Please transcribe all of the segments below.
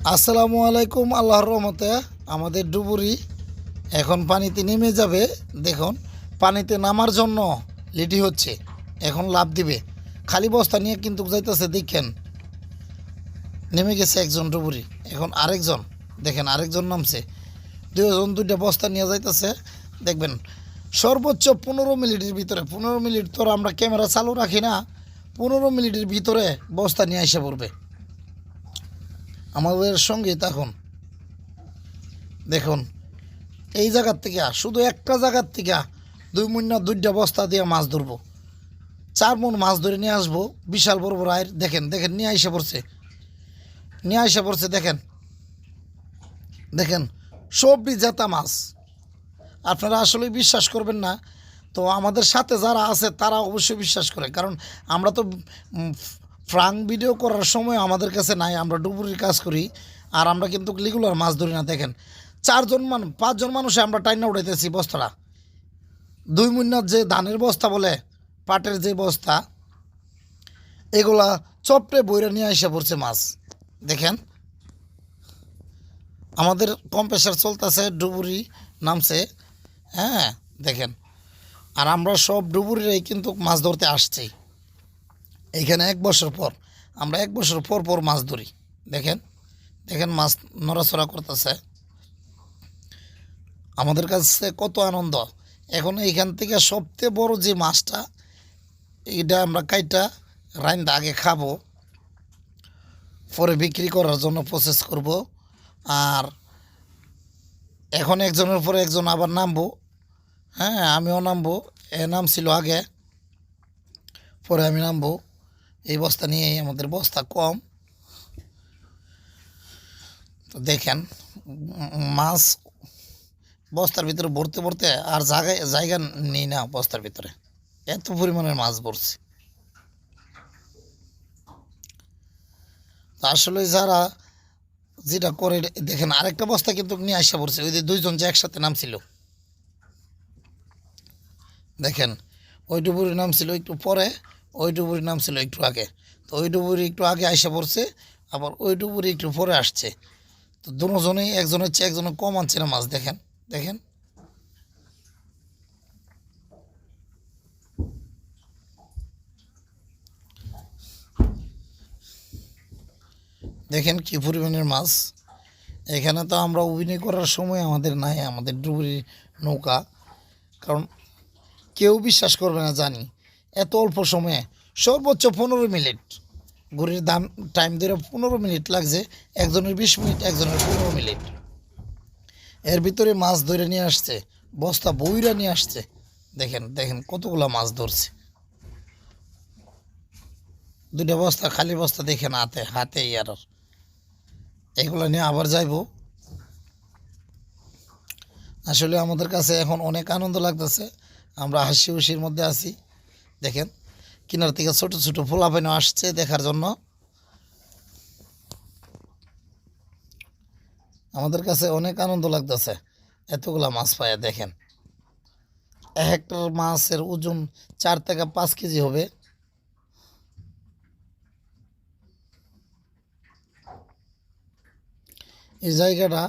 আসসালামু আলাইকুম, আল্লাহর রহমতে আমাদের ডুবুরি এখন পানিতে নেমে যাবে। দেখুন, পানিতে নামার জন্য লেডি হচ্ছে। এখন লাভ দিবে। খালি বস্তা নিয়ে কিন্তু যাইতেছে, দেখেন। নেমে গেছে একজন ডুবুরি। এখন আরেকজন, দেখেন, আরেকজন নামছে। দুজন, দুইটা বস্তা নিয়ে যাইতেছে। দেখবেন, সর্বোচ্চ পনেরো মিনিটের ভিতরে, পনেরো মিনিট তো আমরা ক্যামেরা চালু রাখি না, পনেরো মিনিটের ভিতরে বস্তা নিয়ে এসে পড়বে। আমাদের সঙ্গে তখন দেখুন, এই জায়গার থেকে শুধু একটা জায়গার থেকে দুই মুন্না দুইটা বস্তা দিয়ে মাছ ধরবো। চার মন মাছ ধরে নিয়ে আসব, বিশাল বড় বড় আয়ের। দেখেন দেখেন, নিয়ে আইসা পড়ছে। নিয়ে আইসা পড়ছে, দেখেন। দেখেন, সবই জেতা মাছ। আপনারা আসলে বিশ্বাস করবেন না, তো আমাদের সাথে যারা আছে তারা অবশ্যই বিশ্বাস করে। কারণ আমরা তো ফ্রাং ভিডিও করার সময় আমাদের কাছে নাই, আমরা ডুবুরির কাজ করি, আর আমরা কিন্তু লিগুলার মাছ ধরি না, দেখেন। চারজন মান, পাঁচজন মানুষে আমরা টাইনা উঠাইতেছি বস্তাটা। দুই মুন্নার যে ধানের বস্তা বলে, পাটের যে বস্তা, এগুলা চপটে বইরা নিয়ে এসে পড়ছে মাছ, দেখেন। আমাদের কম প্রেশার চলতেছে, ডুবুরি নামছে হ্যাঁ দেখেন। আর আমরা সব ডুবুরিরাই কিন্তু মাছ ধরতে আসছি। এইখানে এক বছর পর, আমরা এক বছর পর পর মাছ ধরি। দেখেন দেখেন মাছ নড়াচড়া করতেছে। আমাদের কাছে কত আনন্দ। এখন এইখান থেকে সবচেয়ে বড় যে মাছটা, এইটা আমরা কাইটা, রাইন্দা আগে খাব। পরে বিক্রি করার জন্য প্রসেস করব। আর এখন একজনের পরে একজন আবার নামবো। হ্যাঁ আমিও নামবো। এ নাম ছিল আগে, পরে আমি নামবো। এই বস্তা নিয়েই আমাদের বস্তা কম। তো দেখেন, মাছ বস্তার ভিতরে ভরতে ভরতে আর জায়গায় জায়গা নেই না বস্তার ভিতরে। এত পরিমাণের মাছ ভরছে। আসলে যারা যেটা করে, দেখেন আরেকটা বস্তা কিন্তু নিয়ে আসা পড়ছে ওই যে দুইজন যে একসাথে নামছিল। দেখেন ওই ডুবুরির নাম ছিল একটু পরে ওই ডুবুরির নাম ছিল একটু আগে। তো ওই ডুবুরি একটু আগে আসা পড়ছে, আবার ওই ডুবুরি একটু পরে আসছে। তো দুজনেই একজনের চেয়ে একজনের কম আনছে না মাছ, দেখেন দেখেন। দেখেন কি পরিমাণের মাছ। এখানে তো আমরা অভিনয় করার সময় আমাদের নাই, আমাদের ডুবুরি নৌকা। কারণ কেউ বিশ্বাস করবে না জানি। এত অল্প সময়ে। সর্বোচ্চ পনেরো মিনিট। ঘড়ির দাম টাইম ধরে পনেরো মিনিট লাগছে, একজনের বিশ মিনিট, একজনের পনেরো মিনিট। এর ভিতরে মাছ ধরে নিয়ে আসছে, বস্তা বইরা নিয়ে আসছে। দেখেন দেখেন কতগুলো মাছ ধরছে। দুটা বস্তা, খালি বস্তা দেখেন হাতে হাতে ইয়ার এগুলো নিয়ে আবার যাইব। আসলে আমাদের কাছে এখন অনেক আনন্দ লাগতেছে। আমরা হাসি খুশির মধ্যে আছি। দেখেন, কিনার থেকে ছোট ছোট ফোলাফাইনও আসছে দেখার জন্য। আমাদের কাছে অনেক আনন্দ লাগতেছে, এতগুলা মাছ পায়, দেখেন। এক হেক্টর মাছের ওজন চার থেকে পাঁচ কেজি হবে। এই জায়গাটা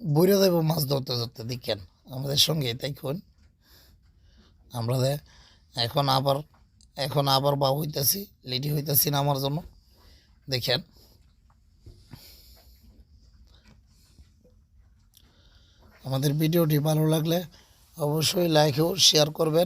বইরে দেব মাছ ধরতে ধরতে, দেখেন। আমাদের সঙ্গে দেখুন আমরা এখন আবার এখন আবার বা হইতেছি, লেডি হইতেছি না আমার জন্য। দেখেন। আমাদের ভিডিওটি ভালো লাগলে অবশ্যই লাইক ও শেয়ার করবেন।